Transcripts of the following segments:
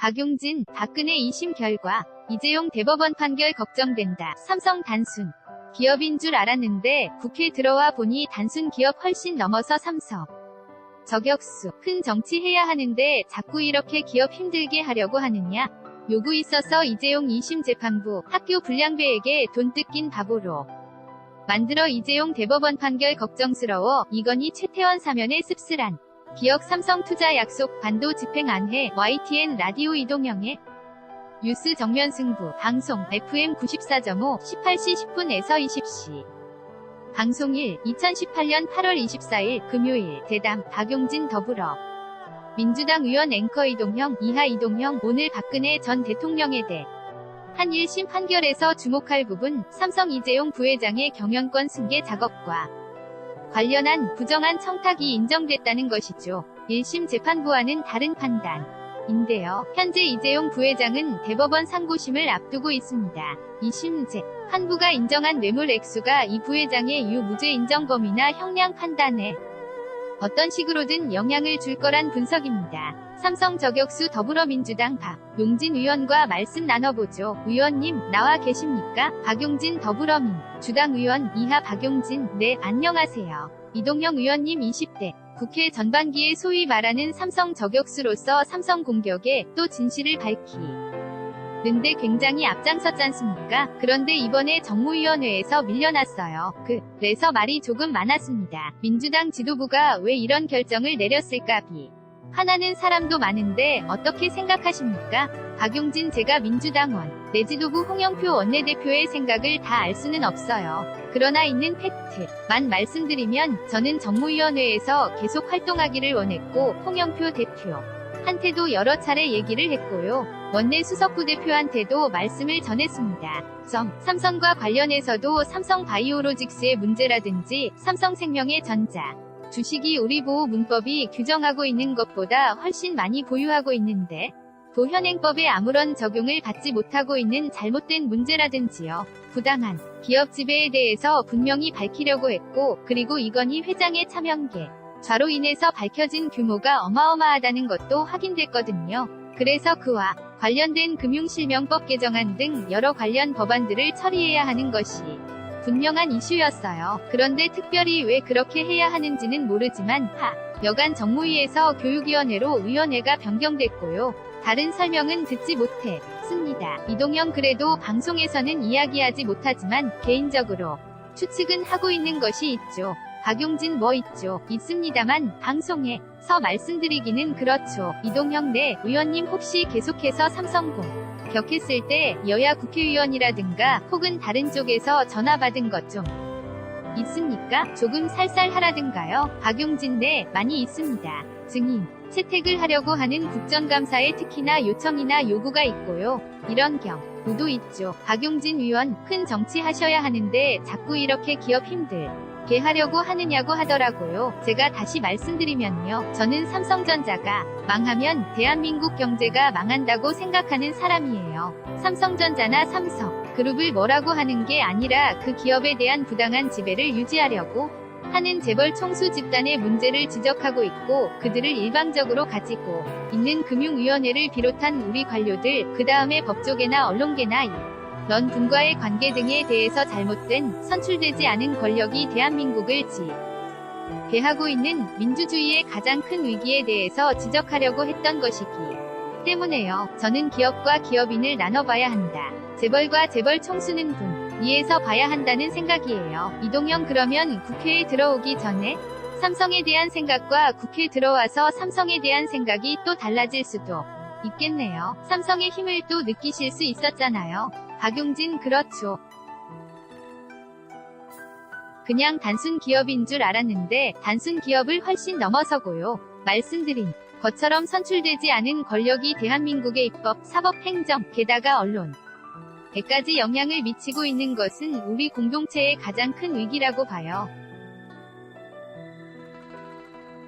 박용진, 박근혜 2심 결과, 이재용 대법원 판결 걱정된다. 삼성 단순. 기업인 줄 알았는데 국회 들어와 보니 단순 기업 훨씬 넘어서 삼성. 저격수, 큰 정치 해야 하는데 자꾸 이렇게 기업 힘들게 하려고 하느냐? 요구 있어서 이재용 2심 재판부 학교 불량배에게 돈 뜯긴 바보로 만들어 이재용 대법원 판결 걱정스러워 이건희 최태원 사면의 씁쓸한 기억 삼성 투자 약속 반도 집행 안해 YTN 라디오 이동영의 뉴스 정면 승부. 방송 FM 94.5 18시 10분에서 20시. 방송 1 2018년 8월 24일 금요일 대담 박용진 더불어. 민주당 의원 앵커 이동형 이하 이동형 오늘 박근혜 전 대통령에 대해 한 1심 판결에서 주목할 부분 삼성 이재용 부회장의 경영권 승계 작업과 관련한 부정한 청탁이 인정됐다는 것이죠. 1심 재판부와는 다른 판단인데요. 현재 이재용 부회장은 대법원 상고심을 앞두고 있습니다. 2심 재판부가 인정한 뇌물 액수가 이 부회장의 유무죄 인정 범위나 형량 판단에 어떤 식으로든 영향을 줄 거란 분석입니다. 삼성 저격수 더불어민주당 박 용진 의원과 말씀 나눠보죠. 의원님, 나와 계십니까? 박용진 더불어민 주당 의원 이하 박용진, 네, 안녕하세요. 이동영 의원님 20대 국회 전반기에 소위 말하는 삼성 저격수로서 삼성 공격에 또 진실을 밝히 는데 굉장히 앞장섰잖습니까? 그런데 이번에 정무위원회에서 밀려났어요. 그, 그래서 말이 조금 많았습니다. 민주당 지도부가 왜 이런 결정을 내렸을까 비. 화나는 사람도 많은데 어떻게 생각하십니까? 박용진 제가 민주당원, 내 지도부 홍영표 원내대표의 생각을 다 알 수는 없어요. 그러나 있는 팩트만 말씀드리면 저는 정무위원회에서 계속 활동하기를 원했고 홍영표 대표 한테도 여러 차례 얘기를 했고요. 원내 수석부 대표한테도 말씀을 전했습니다. 점, 삼성과 관련해서도 삼성 바이오로직스의 문제라든지 삼성생명의 전자, 주식이 우리 보호 문법이 규정하고 있는 것보다 훨씬 많이 보유하고 있는데 도현행법에 아무런 적용을 받지 못하고 있는 잘못된 문제라든지요. 부당한 기업 지배에 대해서 분명히 밝히려고 했고 그리고 이건희 회장의 차명계 좌로 인해서 밝혀진 규모가 어마어마하다는 것도 확인됐거든요. 그래서 그와 관련된 금융실명법 개정안 등 여러 관련 법안들을 처리해야 하는 것이 분명한 이슈였어요. 그런데 특별히 왜 그렇게 해야 하는지는 모르지만 하 여간 정무위에서 교육위원회로 위원회가 변경됐고요. 다른 설명은 듣지 못했습니다. 이동영 그래도 방송에서는 이야기하지 못하지만 개인적으로 추측은 하고 있는 것이 있죠. 박용진 뭐 있죠? 있습니다만 방송에 서 말씀드리기는 그렇죠. 이동형 내 의원님 혹시 계속해서 삼성공 격했을 때 여야 국회의원이라든가 혹은 다른 쪽에서 전화 받은 것 좀 있습니까? 조금 살살 하라든가요. 박용진 내 많이 있습니다. 증인 채택을 하려고 하는 국정감사에 특히나 요청이나 요구가 있고요. 이런 경우도 있죠. 박용진 의원 큰 정치 하셔야 하는데 자꾸 이렇게 기업 힘들 게 하려고 하느냐고 하더라고요. 제가 다시 말씀드리면요. 저는 삼성전자가 망하면 대한민국 경제가 망한다고 생각하는 사람이에요. 삼성전자나 삼성 그룹을 뭐라고 하는 게 아니라 그 기업에 대한 부당한 지배를 유지하려고 하는 재벌 총수 집단의 문제를 지적하고 있고 그들을 일방적으로 가지고 있는 금융위원회를 비롯한 우리 관료들 그 다음에 법조계나 언론계나 넌 분과의 관계 등에 대해서 잘못된 선출되지 않은 권력이 대한민국을 지배하고 있는 민주주의의 가장 큰 위기에 대해서 지적하려고 했던 것이기 때문에요. 저는 기업과 기업인을 나눠봐야 한다. 재벌과 재벌 총수는 분 위에서 봐야 한다는 생각이에요. 이동영 그러면 국회에 들어오기 전에 삼성에 대한 생각과 국회 들어와서 삼성에 대한 생각이 또 달라질 수도 있겠네요. 삼성의 힘을 또 느끼실 수 있었잖아요. 박용진 그렇죠. 그냥 단순 기업인 줄 알았는데 단순 기업을 훨씬 넘어서고요. 말씀드린 것처럼 선출되지 않은 권력이 대한민국의 입법, 사법, 행정, 게다가 언론 에까지 영향을 미치고 있는 것은 우리 공동체의 가장 큰 위기라고 봐요.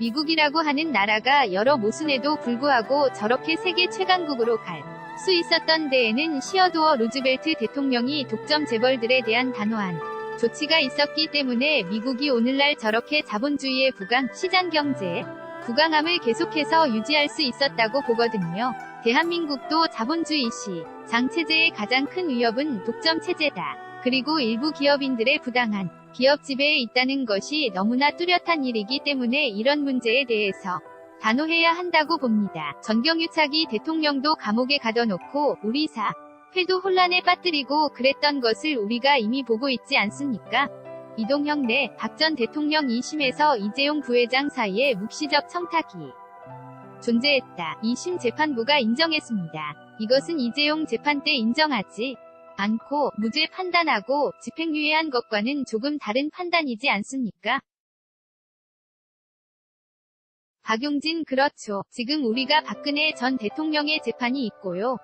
미국이라고 하는 나라가 여러 모순에도 불구하고 저렇게 세계 최강국으로 갈 수 있었던 데에는 시어도어 루즈벨트 대통령이 독점 재벌들에 대한 단호한 조치가 있었기 때문에 미국이 오늘날 저렇게 자본주의의 부강, 시장 경제에 부강함을 계속해서 유지할 수 있었다고 보거든요. 대한민국도 자본주의 시 장체제의 가장 큰 위협은 독점 체제다. 그리고 일부 기업인들의 부당한 기업 지배에 있다는 것이 너무나 뚜렷한 일이기 때문에 이런 문제에 대해서 단호해야 한다고 봅니다. 전경유착이 대통령도 감옥에 가둬놓고 우리 사 회도 혼란에 빠뜨리고 그랬던 것을 우리가 이미 보고 있지 않습니까? 이동형 내 박 전 대통령 2심에서 이재용 부회장 사이에 묵시적 청탁이 존재했다. 2심 재판부가 인정했습니다. 이것은 이재용 재판 때 인정하지 않고 무죄 판단하고 집행유예한 것과는 조금 다른 판단이지 않습니까? 박용진 그렇죠. 지금 우리가 박근혜 전 대통령의 재판이 있고요.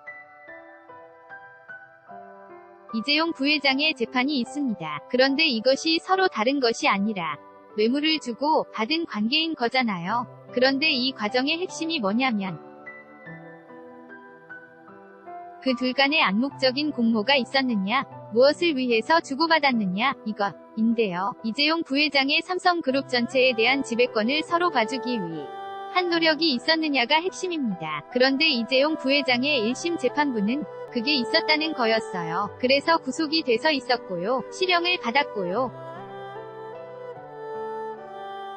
이재용 부회장의 재판이 있습니다. 그런데 이것이 서로 다른 것이 아니라 뇌물을 주고 받은 관계인 거잖아요. 그런데 이 과정의 핵심이 뭐냐면 그 둘 간의 암묵적인 공모가 있었느냐, 무엇을 위해서 주고받았느냐, 이것 인데요. 이재용 부회장의 삼성그룹 전체에 대한 지배권을 서로 봐주기 위해 한 노력이 있었느냐가 핵심입니다. 그런데 이재용 부회장의 1심 재판부는 그게 있었다는 거였어요. 그래서 구속이 돼서 있었고요. 실형을 받았고요.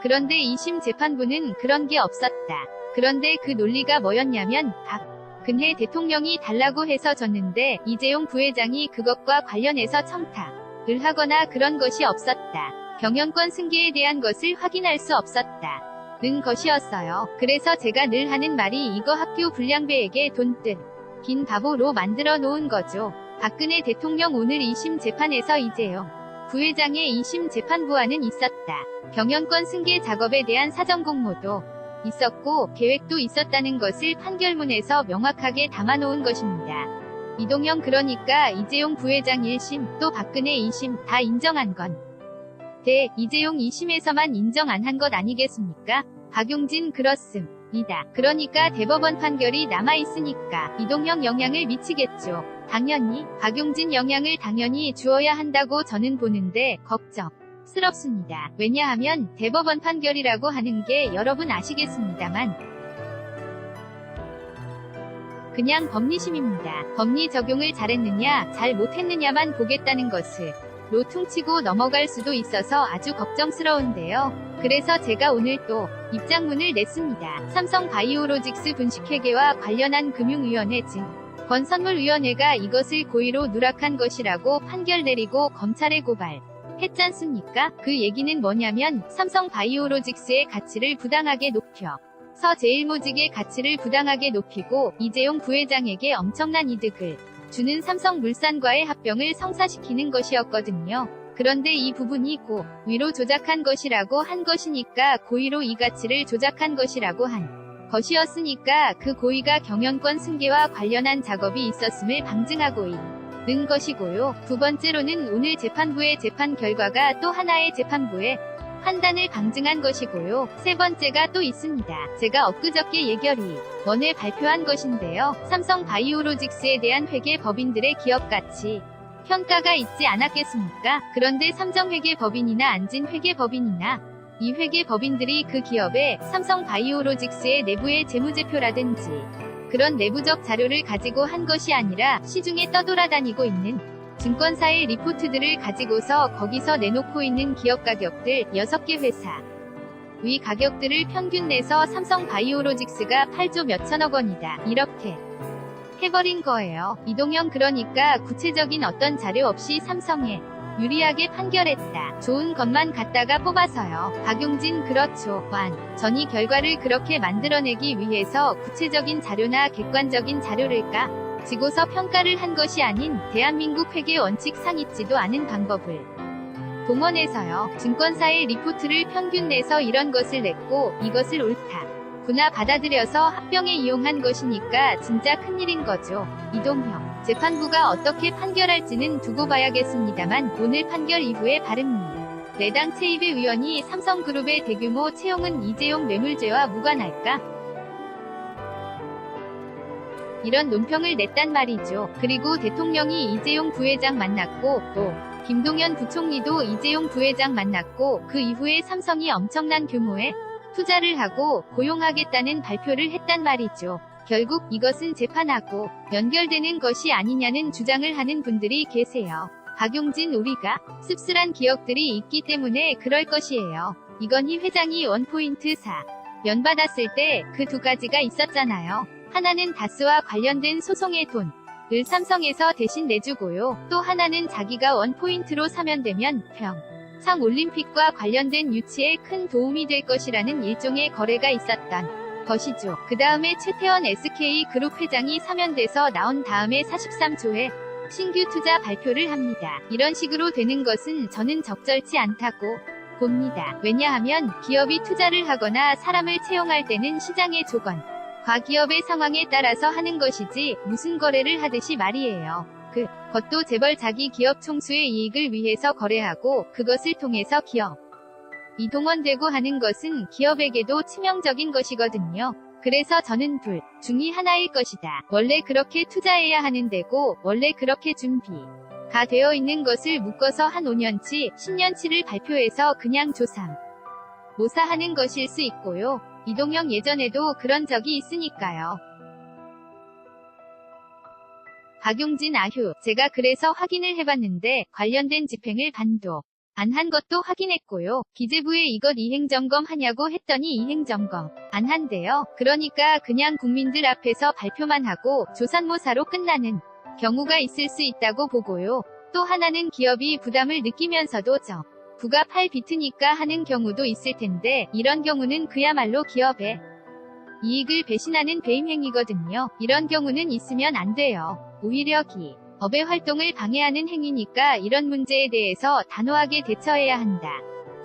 그런데 2심 재판부는 그런 게 없었다. 그런데 그 논리가 뭐였냐면 박 근혜 대통령이 달라고 해서 졌는데 이재용 부회장이 그것과 관련해서 청탁을 하거나 그런 것이 없었다. 경영권 승계에 대한 것을 확인할 수 없었다. 는 것이었어요. 그래서 제가 늘 하는 말이 이거 학교 불량배에게 돈뜬 긴 바보로 만들어 놓은 거죠. 박근혜 대통령 오늘 2심 재판에서 이재용 부회장의 2심 재판부와는 있었다. 경영권 승계 작업에 대한 사전 공모도 있었고 계획도 있었다는 것을 판결문에서 명확하게 담아놓은 것입니다. 이동형 그러니까 이재용 부회장 1심 또 박근혜 2심 다 인정한 건 대, 이재용 2심에서만 인정 안 한 것 아니겠습니까? 박용진 그렇음. 이다. 그러니까 대법원 판결이 남아있으니까 이동형 영향을 미치겠죠. 당연히 박용진 영향을 당연히 주어야 한다고 저는 보는데 걱정 스럽습니다. 왜냐하면 대법원 판결이라고 하는 게 여러분 아시겠습니다만 그냥 법리심입니다. 법리 적용을 잘했느냐 잘 못했느냐만 보겠다는 것을 로 퉁치고 넘어갈 수도 있어서 아주 걱정스러운데요. 그래서 제가 오늘 또 입장문을 냈습니다. 삼성 바이오로직스 분식회계와 관련한 금융위원회 증 권선물위원회가 이것을 고의로 누락한 것이라고 판결 내리고 검찰에 고발. 했잖습니까? 그 얘기는 뭐냐면 삼성 바이오로직스의 가치를 부당하게 높여 서 제일모직의 가치를 부당하게 높이고 이재용 부회장에게 엄청난 이득을 주는 삼성물산과의 합병을 성사시키는 것이었거든요. 그런데 이 부분이 고 위로 조작한 것이라고 한 것이니까 고의로 이 가치를 조작한 것이라고 한 것이었으니까 그 고의가 경영권 승계와 관련한 작업이 있었음을 방증하고 있 는 것이고요. 두 번째로는 오늘 재판부의 재판 결과가 또 하나의 재판부의 판단을 방증한 것이고요. 세 번째가 또 있습니다. 제가 엊그저께 예결위 원에 발표한 것인데요. 삼성 바이오로직스에 대한 회계 법인들의 기업 가치 평가가 있지 않았겠습니까? 그런데 삼정회계 법인이나 안진 회계 법인이나 이 회계 법인들이 그 기업의 삼성 바이오로직스의 내부의 재무제표라든지 그런 내부적 자료를 가지고 한 것이 아니라 시중에 떠돌아다니고 있는 증권사의 리포트들을 가지고서 거기서 내놓고 있는 기업 가격들 6개 회사 위 가격들을 평균 내서 삼성 바이오로직스가 8조 몇천억 원이다. 이렇게 해버린 거예요. 이동형 그러니까 구체적인 어떤 자료 없이 삼성에 유리하게 판결했다. 좋은 것만 갖다가 뽑아서요. 박용진 그렇죠. 완. 전이 결과를 그렇게 만들어내기 위해서 구체적인 자료나 객관적인 자료를까? 지고서 평가를 한 것이 아닌 대한민국 회계 원칙상 있지도 않은 방법을 동원해서요. 증권사의 리포트를 평균 내서 이런 것을 냈고 이것을 옳다. 구나 받아들여서 합병에 이용한 것이니까 진짜 큰일인 거죠. 이동형. 재판부가 어떻게 판결할지는 두고 봐야겠습니다만 오늘 판결 이후에 바른미 내당 체입의 의원이 삼성그룹의 대규모 채용은 이재용 뇌물죄와 무관할까? 이런 논평을 냈단 말이죠. 그리고 대통령이 이재용 부회장 만났고 또 김동연 부총리도 이재용 부회장 만났고 그 이후에 삼성이 엄청난 규모의 투자를 하고 고용하겠다는 발표를 했단 말이죠. 결국 이것은 재판하고 연결되는 것이 아니냐는 주장을 하는 분들이 계세요. 박용진 우리가 씁쓸한 기억들이 있기 때문에 그럴 것이에요. 이건희 회장이 원포인트 4. 연 받았을 때 그 두 가지가 있었잖아요. 하나는 다스와 관련된 소송의 돈. 을 삼성에서 대신 내주고요. 또 하나는 자기가 원포인트로 사면 되면 평. 상 올림픽과 관련된 유치에 큰 도움이 될 것이라는 일종의 거래가 있었던 것이죠. 그 다음에 최태원 SK 그룹 회장이 사면돼서 나온 다음에 43조에 신규 투자 발표를 합니다. 이런 식으로 되는 것은 저는 적절치 않다고 봅니다. 왜냐하면 기업이 투자를 하거나 사람을 채용할 때는 시장의 조건, 과기업의 상황에 따라서 하는 것이지 무슨 거래를 하듯이 말이에요. 그 것도 재벌 자기 기업 총수의 이익을 위해서 거래하고 그것을 통해서 기업 이 동원되고 하는 것은 기업에게도 치명적인 것이거든요. 그래서 저는 둘 중이 하나일 것이다. 원래 그렇게 투자해야 하는 데고 원래 그렇게 준비가 되어 있는 것을 묶어서 한 5년치, 10년치를 발표해서 그냥 조삼 모사하는 것일 수 있고요. 이동형 예전에도 그런 적이 있으니까요. 박용진 아휴, 제가 그래서 확인을 해봤는데 관련된 집행을 반도 안 한 것도 확인했고요. 기재부에 이것 이행점검 하냐고 했더니 이행점검 안 한대요. 그러니까 그냥 국민들 앞에서 발표만 하고 조산모사로 끝나는 경우가 있을 수 있다고 보고요. 또 하나는 기업이 부담을 느끼면서도 저 부가 팔 비트니까 하는 경우도 있을 텐데 이런 경우는 그야말로 기업의 이익을 배신하는 배임 행위거든요. 이런 경우는 있으면 안 돼요. 오히려 기 법의 활동을 방해하는 행위니까 이런 문제에 대해서 단호하게 대처해야 한다.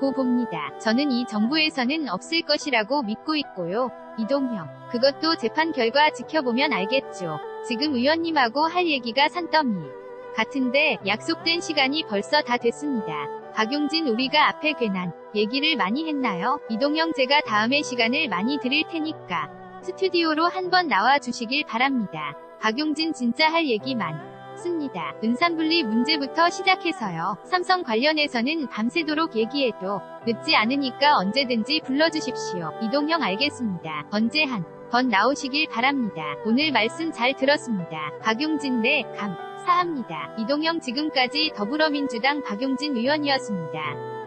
고 봅니다. 저는 이 정부에서는 없을 것이라고 믿고 있고요. 이동형. 그것도 재판 결과 지켜보면 알겠죠. 지금 의원님하고 할 얘기가 산더미. 같은데 약속된 시간이 벌써 다 됐습니다. 박용진 우리가 앞에 괜한 얘기를 많이 했나요? 이동형 제가 다음에 시간을 많이 드릴 테니까 스튜디오로 한번 나와 주시길 바랍니다. 박용진 진짜 할 얘기 많 습니다. 은산분리 문제부터 시작해서요. 삼성 관련해서는 밤새도록 얘기해도 늦지 않으니까 언제든지 불러주십시오. 이동형 알겠습니다. 언제 한 번 나오시길 바랍니다. 오늘 말씀 잘 들었습니다. 박용진 네, 감. 사합니다. 이동형 지금까지 더불어민주당 박용진 의원이었습니다.